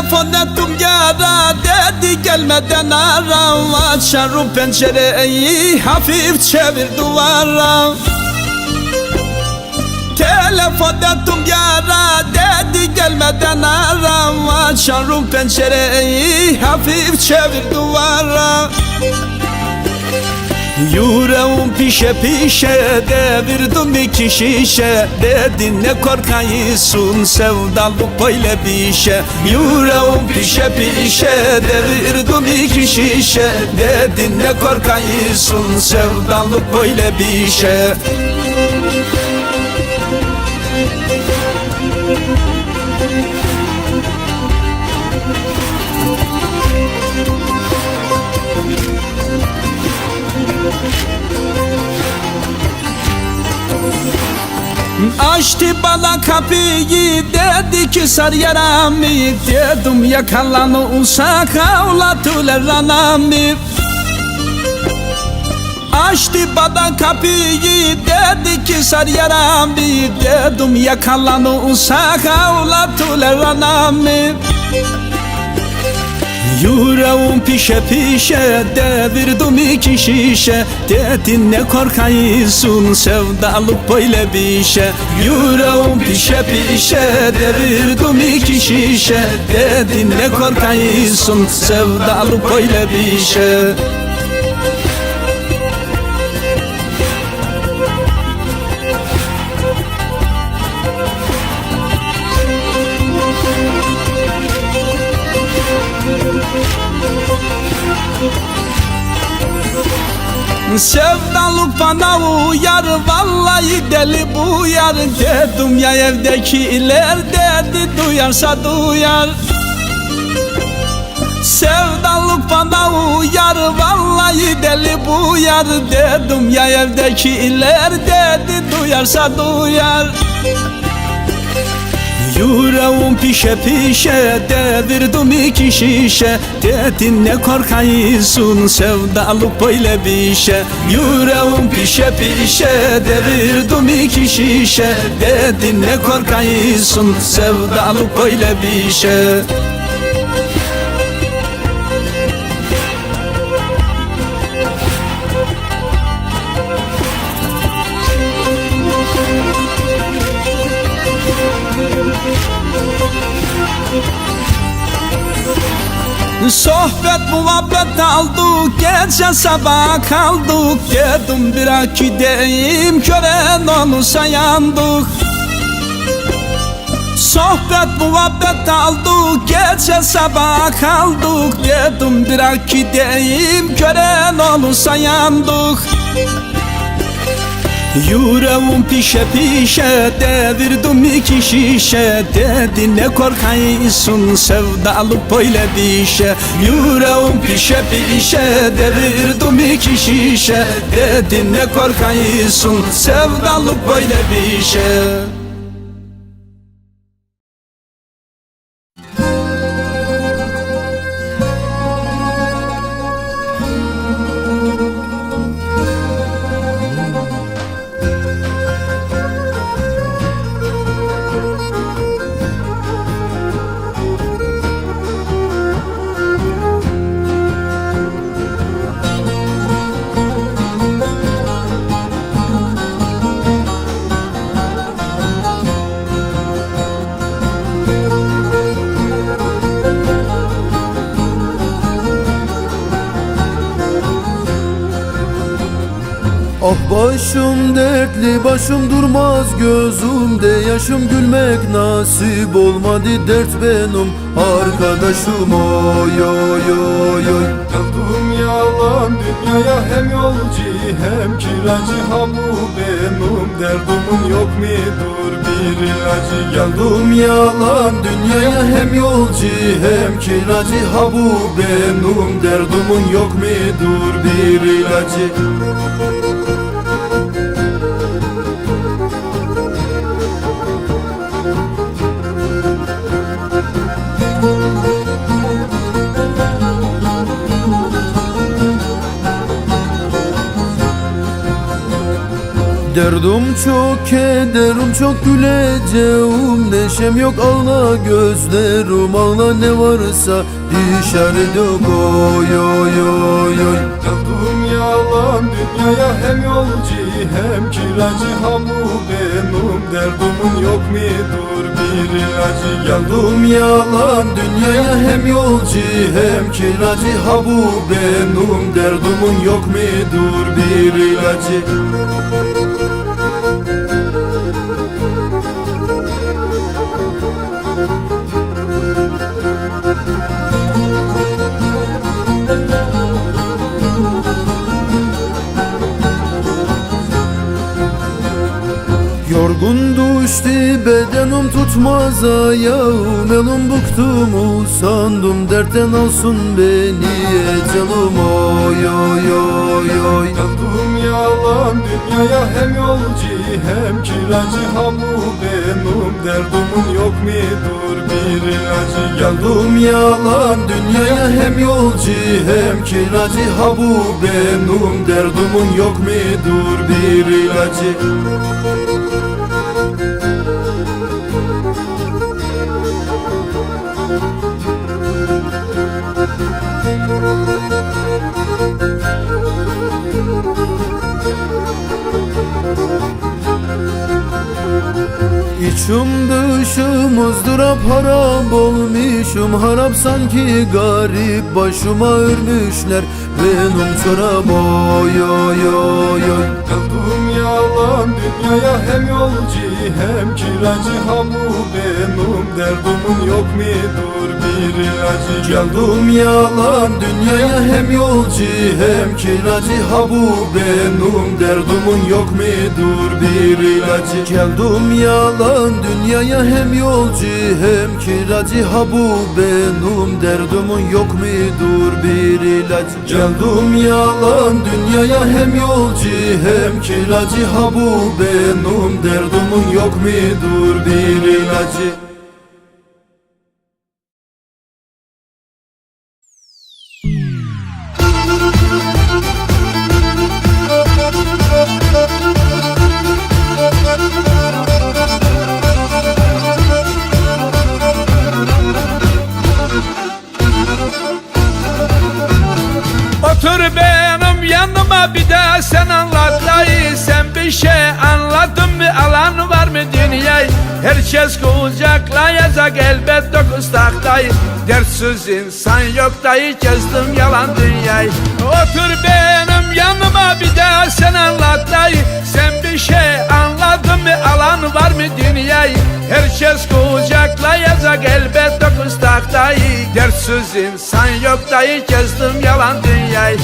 Telefon ettim yara dedi gelmeden ara Açarım pencereyi hafif çevir duvara. Telefon ettim yara dedi gelmeden ara Açarım pencereyi hafif çevir duvara Yüreğim pişe pişe devirdim iki şişe. Dedin ne korkayısın sevdalık böyle bir şey Yüreğim pişe pişe devirdim iki şişe. Dedin ne korkayısın sevdalık böyle bir şey Açtı bana kapıyı dedi ki sar yaramı. Dedim yakalanı usak avlatılar anamı. Açtı bana kapıyı dedi ki sar yaramı. Dedim yakalanı usak avlatılar anamı Yüreğim pişe pişe devirdim iki şişe. Dedin ne korkayısın sevdalık böyle bir şey Yüreğim pişe pişe devirdim iki şişe. Dedin ne korkayısın sevdalık böyle bir şey Sevdalık bana uyar Vallahi deli bu yar Dedim ya evdekiler dedi Duyarsa duyar. Sevdalık bana uyar Vallahi deli bu yar Dedim ya evdekiler dedi Duyarsa duyar Yüreğim pişe pişe devirdim iki şişe. Dedin ne korkayısın sevdalık böyle bir şey Yüreğim pişe pişe devirdim iki şişe. Dedin ne korkayısın sevdalık böyle bir şey Sohbet muhabbet aldık Gece sabah kaldık. Dedim bırak gideyim Kören olursa yandık Sohbet muhabbet aldık Gece sabah kaldık. Dedim bırak gideyim Kören olursa yandık Yüreğim pişe pişe devirdim iki şişe. Dedi ne korkayısın sevdalık böyle bir şey Yüreğim pişe pişe devirdim iki şişe. Dedi ne korkayısın sevdalık böyle bir şey Ah başım dertli başım durmaz gözümde Yaşım gülmek nasip olmadı dert benim. Arkadaşım oy oy oy oy. Geldim yalan dünyaya hem yolcu hem kiracı. Ha bu benim derdimin yok midur bir ilacı. Geldim yalan dünyaya hem yolcu hem kiracı. Ha bu benim derdimin yok midur bir ilacı Derdim çok, kederim çok güleceğim. Neşem yok ağla gözlerim ağla ne varsa yok oy oy oy oy. Geldim yalan dünyaya hem yolcu hem kiracı. Ha bu benim derdimin yok mudur bir ilacı? Geldim yalan dünyaya hem yolcu hem kiracı. Ha bu benim derdimin yok mudur bir ilacı Yorgun düştü bedenim tutmaz ayağım Elim bıktım usandım dertten alsın beni ecelim oy oy oy oy. Geldim yalan dünyaya hem yolcu hem kiracı. Ha bu benim derdimin yok mudur bir ilacı Geldim yalan dünyaya hem yolcu hem kiracı. Ha bu benim derdimin yok mudur bir ilacı İçim dışım ızdırap harap olmuşum. Harap sanki garip başıma örmüşler. Benim çorap oy oy oy oy Geldim yalan dünyaya hem yolcu hem kiracı. Ha bu benim derdimin yok mudur bir ilacı? Geldim yalan dünyaya hem yolcu hem kiracı. Ha bu benim derdimin yok mudur bir ilacı? Geldim yalan dünyaya hem yolcu hem kiracı. Ha bu benim derdimin yok mudur bir ilacı? Geldim yalan dünyaya hem yolcu hem kiracı Ha bu benim derdimin yok mudur bir ilacı? Otur benim yanıma bir de sen Sen bir şey anladın mı alan var mı dünyayı? Herkes kucaklayacak elbet dokuz dayı Dertsiz insan yok dayı kezdim yalan dünyayı. Otur benim yanıma bir de sen anlat dayı. Sen bir şey anladın mı alan var mı dünyayı? Herkes kucaklayacak elbet dokuz dayı Dertsiz insan yok dayı kezdim yalan dünyayı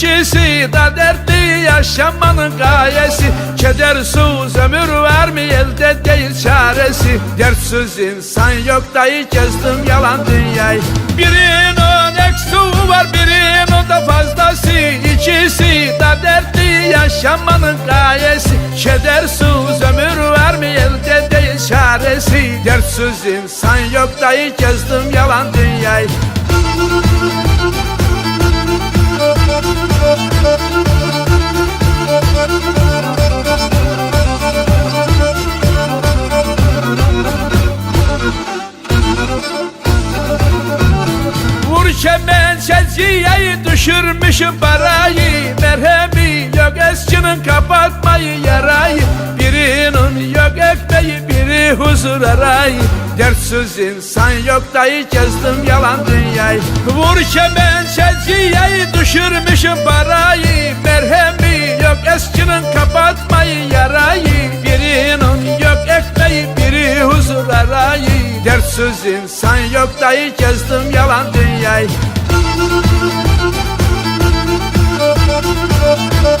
İkisi de dertli yaşamanın gayesi. Kedersiz ömür var elde değil çaresi. Dertsiz insan yok dayı kezdim yalan dünyayı. Birinin eksiği var birinin de fazlası. İkisi de dertli yaşamanın gayesi. Kedersiz ömür var elde değil çaresi. Dertsiz insan yok dayı kezdim yalan dünyayı. Vur kemen çelciyeyi düşürmüşüm parayı Merhemi yok eskinin kapatmayı yarayı. Birinin yok huzur arayı Dertsiz insan yok dayı kezdim yalan dünyayı. Vur kemen çelciyeyi düşürmüşüm parayı. Merhemi yok eskinin kapatmayı yarayı. Birinin yok ekmeği biri huzur arayı Dertsiz insan yok dayı kezdim yalan dünyayı. Dermanı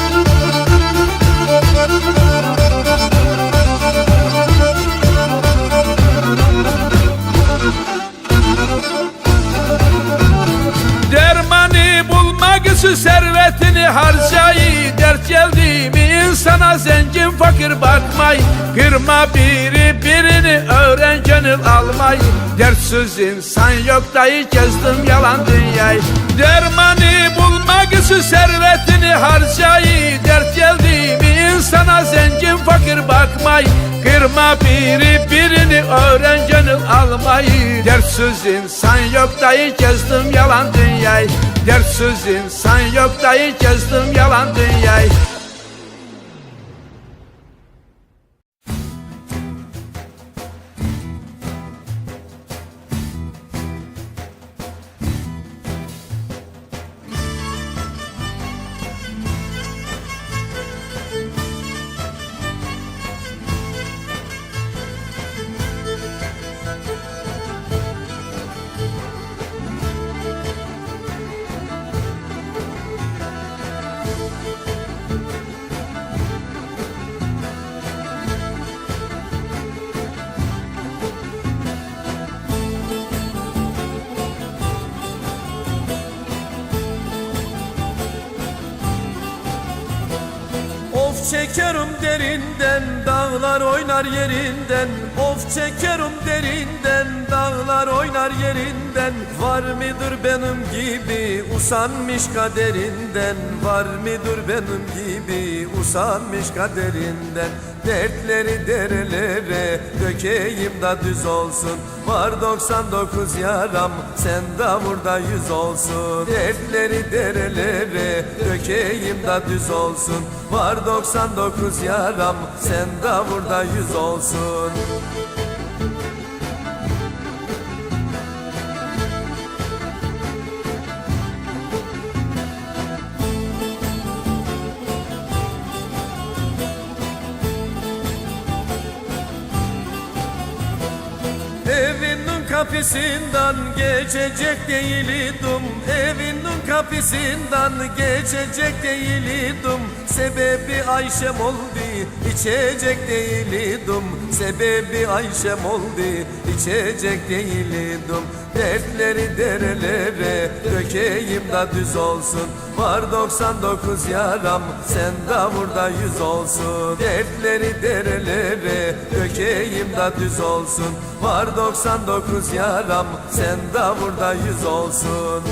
servetini harcayı Dert geldi mi? İnsana zengin fakir bakmayı. Kırma biri birini öğren gönül almayı. Dertsiz insan yok dayı gezdim yalan dünyayı. Dermanı bulmak için servetini harcayı. Dert geldi mi? İnsana zengin fakir bakmayı. Kırma biri birini öğren gönül almayı. Dertsiz insan yok dayı gezdim yalan dünyayı Dertsiz insan yok dayı gezdim yalan dünyayı çekerim derinden dağlar oynar yerinden. Of çekerim derinden dağlar oynar yerinden Var mıdır benim gibi usanmış kaderinden? Var mıdır benim gibi usanmış kaderinden? Dertleri derelere dökeyim da düz olsun. Var 99 yaram sen davurda yüz olsun. Dertleri derelere dökeyim da düz olsun. Var 99 yaram sen davurda yüz olsun kapısından geçecek değildim. Evinin kapısından geçecek değildim. Sebebi Ayşem oldu içecek değildim Sebebi Ayşem oldu içecek değildim. Dertleri derelere dökeyim da düz olsun. Var 99 yaram sen davurda yüz olsun. Dertleri derelere dökeyim da düz olsun. Var 99 yaram sen davurda yüz olsun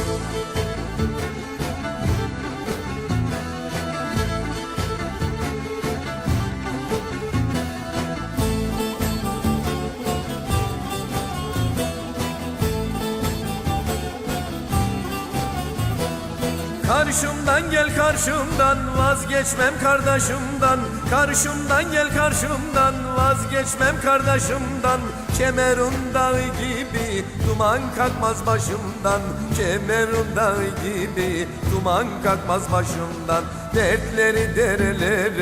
Karşımdan gel karşımdan vazgeçmem kardeşimden. Karşımdan gel karşımdan vazgeçmem kardeşimden. Kemerun dağı gibi duman kalkmaz başımdan. Kemerun dağı gibi duman kalkmaz başımdan. Dertleri derelere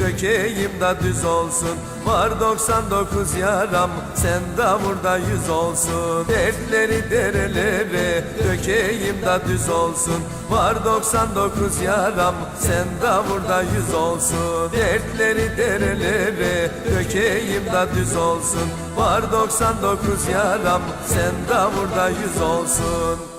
dökeyim da düz olsun. Var 99 yaram sen davurda yüz olsun. Dertleri derelere dökeyim da düz olsun. Var 99 yaram sen davurda yüz olsun. Dertleri derelere dökeyim da düz olsun. Var 99 yaram sen davurda yüz olsun